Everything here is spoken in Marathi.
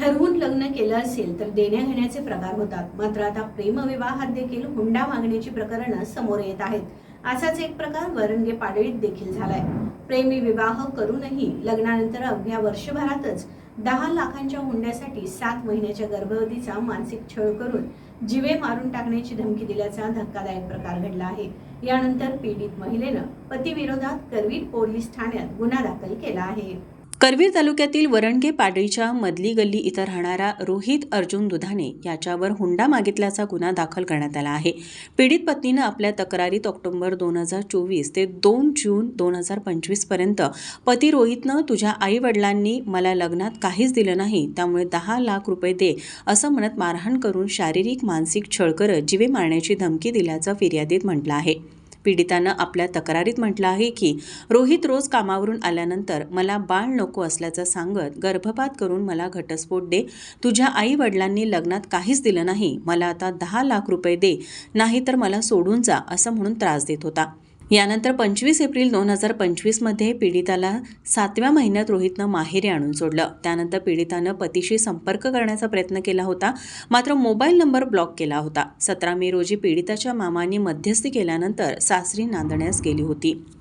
ठरवून लग्न केलं असेल तर देण्या घेण्याचे प्रकार होतात. मात्र आता प्रेमविवाहात देखील हुंडा मागण्याची प्रकरणं समोर येत आहेत. असाच एक प्रकार वरंगे पाडळीत देखील झालाय. प्रेमी विवाह करूनही लग्नानंतर अवघ्या वर्षभरातच दहा लाखांच्या हुंड्यासाठी सात महिन्याच्या गर्भवतीचा मानसिक छळ करून जिवे मारून टाकण्याची धमकी दिल्याचा धक्कादायक प्रकार घडला आहे. यानंतर पीडित महिलेनं पतीविरोधात करवीर पोलीस ठाण्यात गुन्हा दाखल केला आहे. करवीर तालुक्यातील वरणगे पाडळीच्या मधली गल्ली इथं राहणारा रोहित अर्जुन दुधाने याच्यावर हुंडा मागितल्याचा गुन्हा दाखल करण्यात आला आहे. पीडित पत्नीनं आपल्या तक्रारीत ऑक्टोबर दोन हजार चोवीस ते दोन जून दोन हजार पंचवीसपर्यंत पती रोहितनं तुझ्या आई वडिलांनी मला लग्नात काहीच दिलं नाही त्यामुळे दहा लाख रुपये दे असं म्हणत मारहाण करून शारीरिक मानसिक छळ करत जीवे मारण्याची धमकी दिल्याचं फिर्यादीत म्हटलं आहे. पीडितानं आपल्या तक्रारीत म्हटलं आहे की रोहित रोज कामावरून आल्यानंतर मला बाळ नको असल्याचं सांगत गर्भपात करून मला घटस्फोट दे. तुझ्या आई वडिलांनी लग्नात काहीच दिलं नाही. मला आता दहा लाख रुपये दे. नाहीतर मला सोडून जा असं म्हणून त्रास देत होता. यानंतर पंचवीस एप्रिल दोन हजार पंचवीसमध्ये पीडिताला सातव्या महिन्यात रोहितनं माहेरी आणून सोडलं. त्यानंतर पीडितानं पतीशी संपर्क करण्याचा प्रयत्न केला होता मात्र मोबाईल नंबर ब्लॉक केला होता. सतरा मे रोजी पीडिताच्या मामांनी मध्यस्थी केल्यानंतर सासरी नांदण्यास गेली होती.